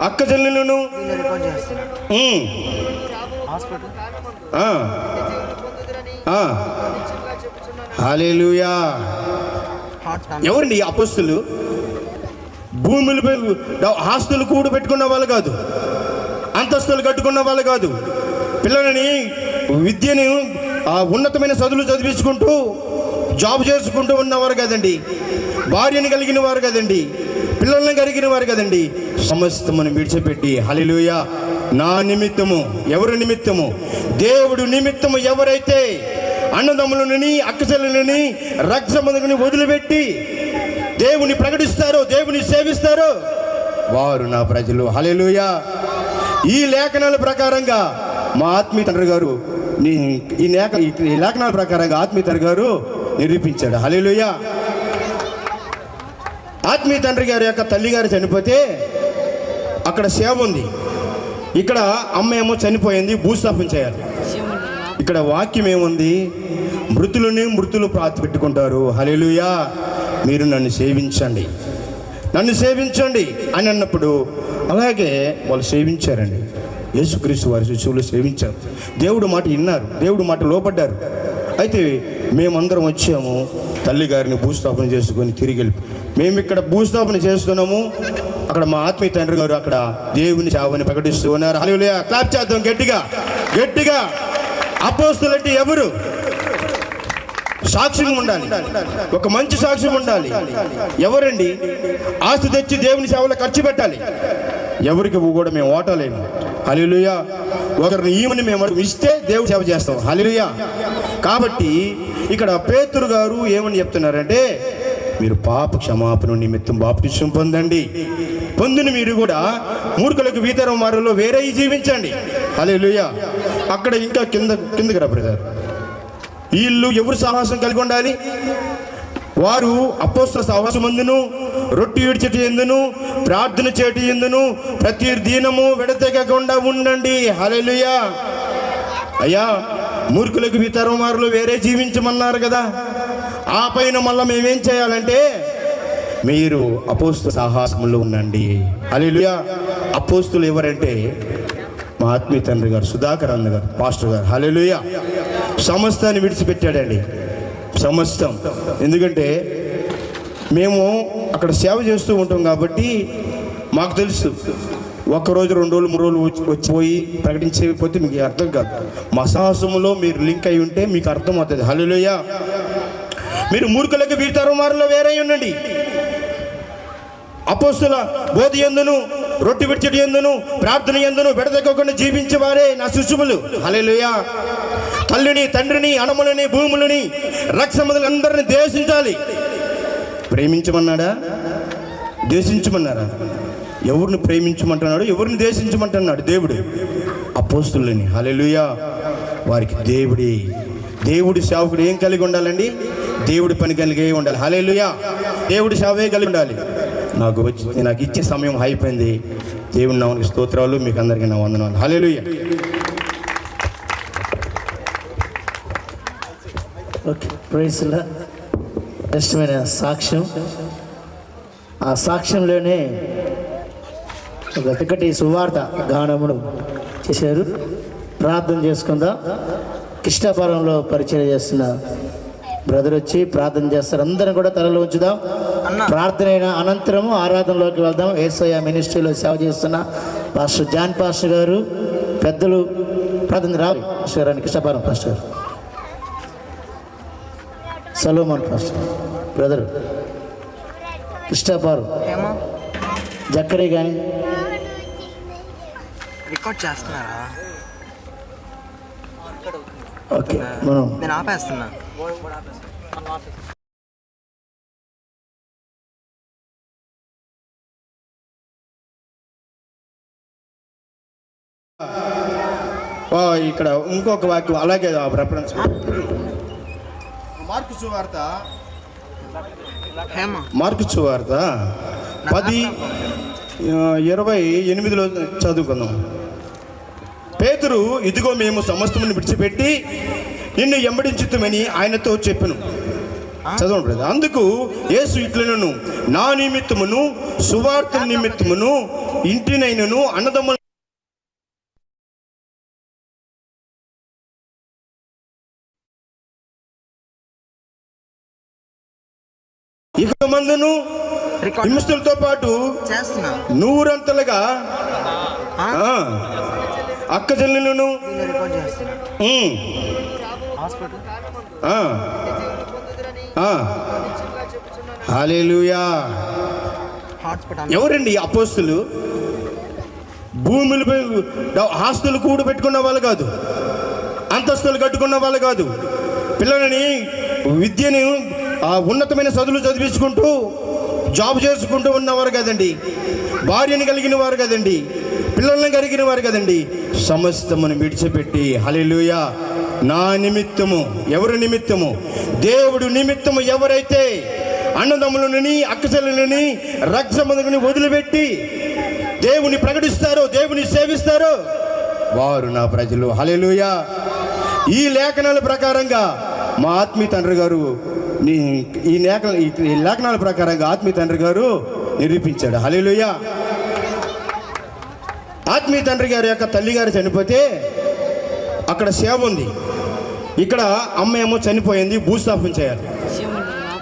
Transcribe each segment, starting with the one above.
అక్క చెల్లెలను? ఉమ్, ఎవరండి అపస్తులు? భూములు పె- ఆస్తులు కూడు పెట్టుకున్న వాళ్ళు కాదు. అంతస్తులు కట్టుకున్న వాళ్ళు కాదు. పిల్లలని విద్యని ఆ ఉన్నతమైన చదువులు చదివించుకుంటూ జాబ్ చేసుకుంటూ ఉన్నవారు కదండి. భార్యను కలిగిన వారు కదండి. పిల్లల్ని కరిగిన వారు కదండి. సమస్తమును విడిచిపెట్టి హలిలుయ నా నిమిత్తము ఎవరి నిమిత్తము? దేవుడు నిమిత్తము ఎవరైతే అన్నదమ్ములని అక్కచెల్లెలని రక్తమందుని వదిలిపెట్టి దేవుని ప్రకటిస్తారో దేవుని సేవిస్తారో వారు నా ప్రజలు. హల్లెలూయా. ఈ లేఖనాల ప్రకారంగా మా ఆత్మీయ తండ్రి గారు ఈ లేఖ ఈ లేఖనాల ప్రకారంగా ఆత్మీయ తండ్రి గారు నిరూపించాడు. హల్లెలూయా. ఆత్మీయ తండ్రి గారి యొక్క తల్లిగారు చనిపోతే అక్కడ సేవ ఉంది. ఇక్కడ అమ్మ ఏమో చనిపోయింది భూస్థాపన చేయాలి. ఇక్కడ వాక్యం ఏముంది? మృతులని మృతులు ప్రాతి పెట్టుకుంటారు. హల్లెలూయా! మీరు నన్ను సేవించండి. నన్ను సేవించండి అని అన్నప్పుడు అలాగే వాళ్ళు సేవించారండి. యేసుక్రీస్తు వారి శిశువులు సేవించారు. దేవుడు మాట విన్నారు. దేవుడు మాట లోపడ్డారు అయితే మేమందరం వచ్చాము. తల్లి గారిని భూస్థాపన చేసుకొని తిరిగి వెళ్ళి మేము ఇక్కడ భూస్థాపన చేస్తున్నాము. అక్కడ మా ఆత్మీయ తండ్రి గారు అక్కడ దేవుని చావని ప్రకటిస్తూ ఉన్నారు. హల్లెలూయా! క్లాప్ చేద్దాం గట్టిగా. గట్టిగా. అపోస్తులంటే ఎవరు? సాక్ష్యం ఉండాలి. ఒక మంచి సాక్ష్యం ఉండాలి. ఎవరండి? ఆస్తి తెచ్చి దేవుని సేవలో ఖర్చు పెట్టాలి. ఎవరికి కూడా మేము ఓటలేము హలిలుయ ఒకరిని ఈమని మేము ఇస్తే దేవుని సేవ చేస్తాం. హలిలుయ కాబట్టి ఇక్కడ పేతురు గారు ఏమని చెప్తున్నారంటే మీరు పాప క్షమాపణ నిమిత్తం బాప్తిష్యం పొందండి. పొందిన మీరు కూడా మూర్ఖులకు వీతరం వారిలో వేరే జీవించండి. హలిలుయ అక్కడ ఇంకా కింద కిందకి రా బ్రదర్. వీళ్ళు ఎవరు సాహసం కలిగి ఉండాలి? వారు అపోస్త సాహసం అందును రొట్టి విడిచిటి ఎందును? ప్రార్థన చేటి ఎందును? ప్రతి దీనము విడతెగకుండా ఉండండి. హలెలుయా అయ్యా మూర్ఖులకు వితరం వారు వేరే జీవించమన్నారు కదా. ఆ పైన మళ్ళీ మేమేం చేయాలంటే మీరు అపోస్తు సాహసంలో ఉండండి. హల్లెలూయా. అపోస్తులు ఎవరంటే మా ఆత్మీయ తండ్రి గారు సుధాకర్ అన్న గారు పాస్టర్ గారు. హల్లెలూయ. సమస్తాన్ని విడిచిపెట్టాడండి. సమస్తం. ఎందుకంటే మేము అక్కడ సేవ చేస్తూ ఉంటాం కాబట్టి మాకు తెలుసు. ఒక్కరోజు రెండు రోజులు మూడు రోజులు వచ్చి వచ్చిపోయి ప్రకటించకపోతే మీకు అర్థం కాదు. మా మీరు లింక్ అయి ఉంటే మీకు అర్థం అవుతుంది. హలోయ మీరు మూర్ఖులకు వీరుతరం వారిలో వేరే ఉండండి. అపోస్తుల బోధి ఎందును రొట్టి విడిచడి ఎందును ప్రార్థన ఎందును విడదెక్కకుండా జీవించే వారే నా శిశువులు హల్లెలూయా. తల్లిని తండ్రిని అణములని భూములని రక్షమదులు అందరిని దేశించాలి. ప్రేమించమన్నాడా? దేశించమన్నారా? ఎవరిని ప్రేమించమంటున్నాడు ఎవరిని దేశించమంటున్నాడు దేవుడు. అపోస్తులని. హలెలుయా వారికి దేవుడి. దేవుడి సేవకుడు ఏం కలిగి ఉండాలండి? దేవుడి పని కలిగి ఉండాలి. హల్లెలూయా. దేవుడి సేవే కలిగి ఉండాలి. నాకు వచ్చి నాకు ఇచ్చే సమయం అయిపోయింది. దేవుడి నామనికి స్తోత్రాలు. మీకు అందరికీ నా వందనాలు. హల్లెలూయా. ఓకే ప్రైస్లా ఇష్టమైన సాక్ష్యం. ఆ సాక్ష్యంలోనే ఒక చక్కటి సువార్త గానమును చేశారు. ప్రార్థన చేసుకుందాం. కృష్ణాపురంలో పరిచయం చేస్తున్న బ్రదర్ వచ్చి ప్రార్థన చేస్తారు. అందరం కూడా తలలో ఉంచుదాం. ప్రార్థన అయిన అనంతరము ఆరాధనలోకి వెళ్దాం. ఏసఐ మినిస్ట్రీలో సేవ చేస్తున్న పాస్టర్ జాన్ పాస్టర్ గారు పెద్దలు ప్రార్థన రావు పాస్టర్ గారు కృష్ణాపురం పాస్టర్ గారు. సలోమాన్ పాస్టర్ బ్రదర్. కృష్ణాపారు. జక్కడే కానీ రికార్డ్ చేస్తున్నారా? ఓకే నేను ఆపేస్తున్నా. ఇక్కడ ఇంకొక వాక్యం అలాగే రెఫరెన్స్ మార్కు సువార్త హేమ. మార్కు సువార్త పది ఇరవై ఎనిమిదిలో చదువుకుందాం. పేతురు ఇదిగో మేము సమస్తమును విడిచిపెట్టి నిన్ను ఎంబడించుతామని ఆయనతో చెప్పాను. చదవండి అందుకు యేసు ఇట్లనను నా నిమిత్తమును సువార్త నిమిత్తమును ఇంటినైనను అన్నదమ్ముల ఇక మందును హింసలతో పాటు చేస్తున్నా. నూరంతలుగా అక్క చెల్లెలను ఎవరండి అపోస్తులు? భూములపై ఆస్తులు కూడు పెట్టుకున్న వాళ్ళు కాదు. అంతస్తులు కట్టుకున్న వాళ్ళు కాదు. పిల్లలని విద్యని ఆ ఉన్నతమైన చదువులు చదివించుకుంటూ జాబ్ చేసుకుంటూ ఉన్నవారు కదండి. భార్యను కలిగిన వారు కదండి. పిల్లల్ని కలిగిన వారు కదండి. సమస్తమును విడిచిపెట్టి హల్లెలూయా. నా నిమిత్తము ఎవరి నిమిత్తము? దేవుడు నిమిత్తము ఎవరైతే అన్నదమ్ములని అక్కచెల్లెలని రక్తమందుని వదిలిపెట్టి దేవుని ప్రకటిస్తారో దేవుని సేవిస్తారో వారు నా ప్రజలు. హల్లెలూయా. ఈ లేఖనాల ప్రకారంగా మా ఆత్మీయ తండ్రి గారు నీ- ఈ లేఖ ఈ లేఖనాల ప్రకారంగా ఆత్మీయ తండ్రి గారు నిరూపించాడు. హలేలుయ ఆత్మీయ తండ్రి గారి యొక్క తల్లి గారు చనిపోతే అక్కడ సేవ ఉంది. ఇక్కడ అమ్మ ఏమో చనిపోయింది భూస్థాపన చేయాలి.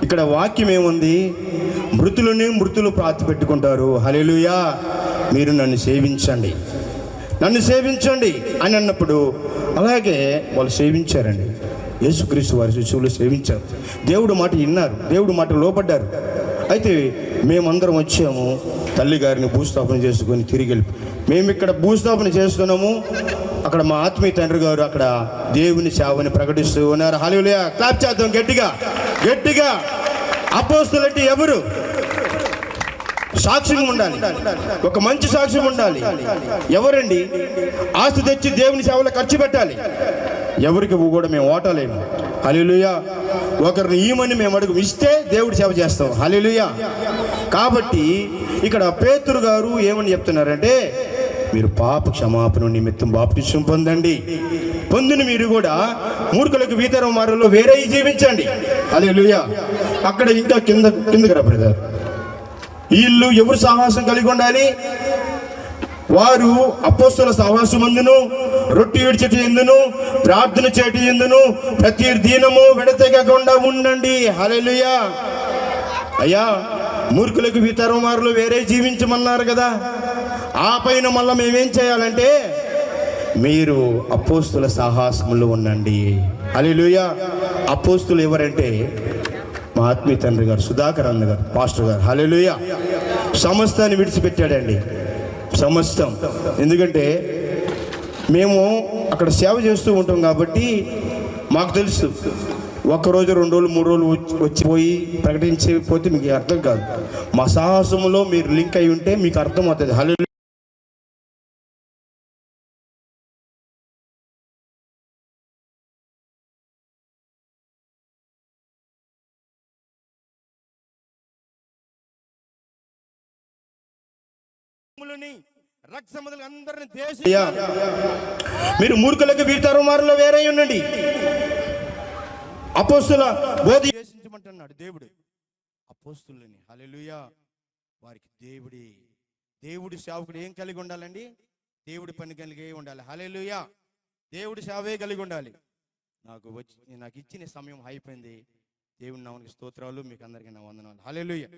ఇక్కడ వాక్యం ఏముంది? మృతులని మృతులు ప్రాతి పెట్టుకుంటారు. హల్లెలూయా. మీరు నన్ను సేవించండి. నన్ను సేవించండి అని అన్నప్పుడు అలాగే వాళ్ళు సేవించారండి. యేసుక్రీస్తు వారి శిశువులు సేవించారు. దేవుడు మాట విన్నారు. దేవుడు మాట లోపడ్డారు అయితే మేమందరం వచ్చాము. తల్లి గారిని భూస్థాపన చేసుకొని తిరిగి వెళ్ళి మేము ఇక్కడ భూస్థాపన చేస్తున్నాము. అక్కడ మా ఆత్మీయ తండ్రి గారు అక్కడ దేవుని సేవని ప్రకటిస్తూ ఉన్నారు. హాలివులే క్లాప్ చేద్దాం గట్టిగా. గట్టిగా. అపోస్తులు అంటే ఎవరు? సాక్ష్యం ఉండాలి. ఒక మంచి సాక్ష్యం ఉండాలి. ఎవరండి? ఆస్తి తెచ్చి దేవుని సేవలో ఖర్చు పెట్టాలి. ఎవరికి కూడా మేము ఓటలేము. హలిలుయ ఒకరిని ఈమని మేము అడుగు ఇస్తే దేవుడి సేవ చేస్తాం. హలిలుయ కాబట్టి ఇక్కడ పేతురు గారు ఏమని చెప్తున్నారంటే మీరు పాప క్షమాపణ నిమిత్తం బాప్టిష్టం పొందండి. పొందిన మీరు కూడా మూర్ఖులకు వీతరం వారిలో వేరే జీవించండి. హల్లెలూయా. అక్కడ ఇంకా కింద కిందకి రా బ్రదర్. వీళ్ళు ఎవరు సాహసం కలిగి ఉండాలి? వారు అపోస్తుల సహవాసమందును రొట్టి విడిచటి ఎందును ప్రార్థన చేటి ఎందును ప్రతి దీనము విడతెగకుండా ఉండండి. హల్లెలూయా. అయ్యా మూర్ఖులకు వితరం వారు వేరే జీవించమన్నారు కదా. ఆ పైన మళ్ళీ మేమేం చేయాలంటే మీరు అపోస్తుల సాహసములు ఉండండి. అలీలుయ అపోస్తులు ఎవరంటే మా ఆత్మీయ తండ్రి గారు సుధాకర్ అన్న గారు పాస్టర్ గారు. హలెలుయ సమస్తాన్ని విడిచిపెట్టాడండి. సమస్తం. ఎందుకంటే మేము అక్కడ సేవ చేస్తూ ఉంటాం కాబట్టి మాకు తెలుసు. ఒక్క రోజు రెండు రోజులు మూడు రోజులు వచ్చి- వచ్చిపోయి ప్రకటించకపోతే మీకు అర్థం కాదు. మా సాహసంలో మీరు లింక్ అయి ఉంటే మీకు అర్థం అవుతుంది. హలో అయ్యా, మీరు మూర్ఖులకు వీరుతారు వారిలో వేరే ఉండండి. అపోస్తుల బోధ చేసించమంటున్నాడు దేవుడు. అపోస్తులని. హల్లెలూయా. వారికి దేవుడి. దేవుడి సేవకుడు ఏం కలిగి ఉండాలండి? దేవుడి పని కలిగి ఉండాలి. హల్లెలూయా. దేవుడి సేవే కలిగి ఉండాలి. నాకు వచ్చి నాకు ఇచ్చిన సమయం అయిపోయింది. దేవుడి నామనికి స్తోత్రాలు. మీకు అందరికీ నా వందనాలు. హల్లెలూయా.